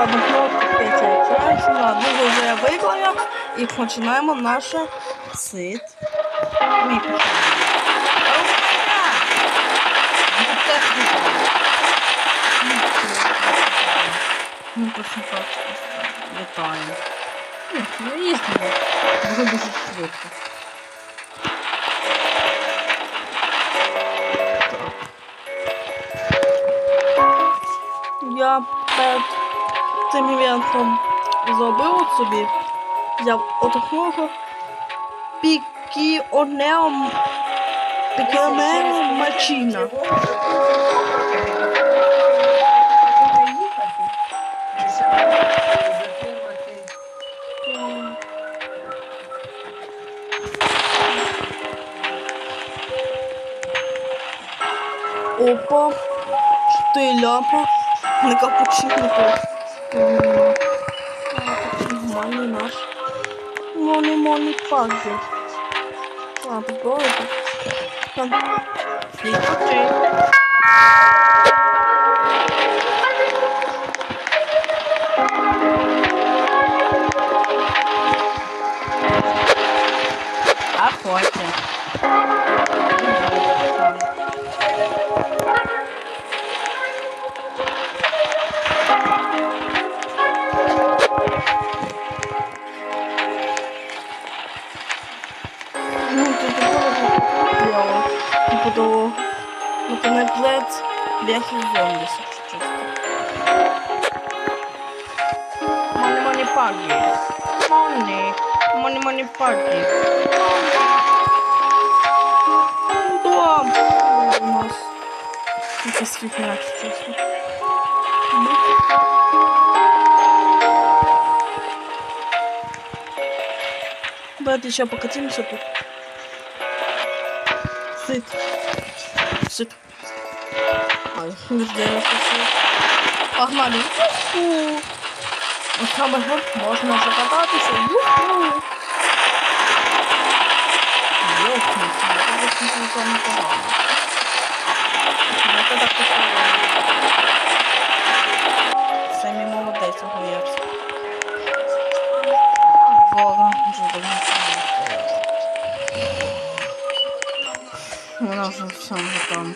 ладно, кнопку переключаємося. Ладно, вже я виклаю і починаємо наше сит. Ми починаємо. Ну, просто так. Літаємо. Ні, ну їздимо. Дуже дуже швидко. Я перед Цим івентом зробив от собі. Взяв отакого пікіонеом пікіонеом мачина. Опа, штиляпа, не капучино Money, nós. Money, money, puzzle. Ah, gordo. Tá. Fica tá ok. Она блядь, вверх из зомби, если честно. Money, money, pagi. Money. Money, money, pagi. Да. У нас. Это свитня, честно. Давайте еще покатимся тут. Сыт. Ай, не ждем, Погнали. Уху. Ось саме год можна закататися. Юху. Йохнуться, це дуже непогано. Це так поставили. Самі молодець огуєвся. Вова, вже давно Вона вже все там.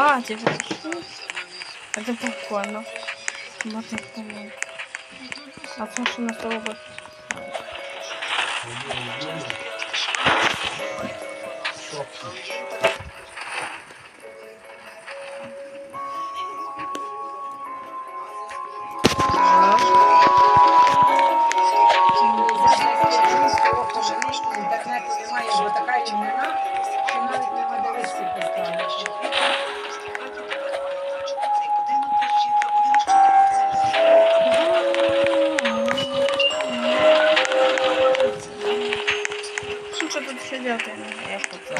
А, типа. Это прикольно. Смотри, прикольно. А то, что на того бы. тут сидят? Я что-то.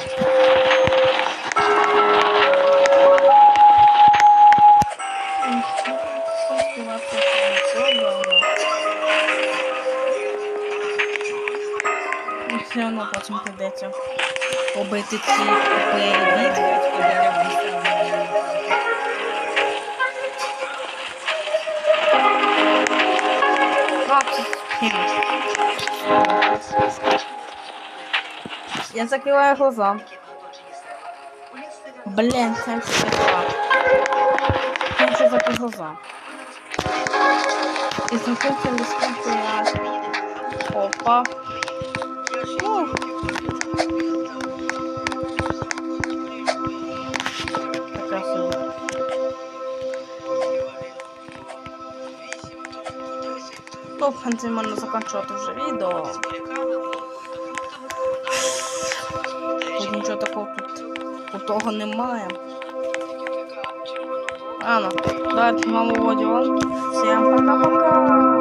Все одно потім прийдеться побити ці бейбі. Как Я закрываю глаза. Блин, 72. Я уже закрыл глаза. И смотрите, насколько я... Опа. Ну. Така собі. Ну, в кінці можна закінчувати вже відео. нічого такого тут крутого немає. Ладно, давайте маму водіон. Всем пока-пока.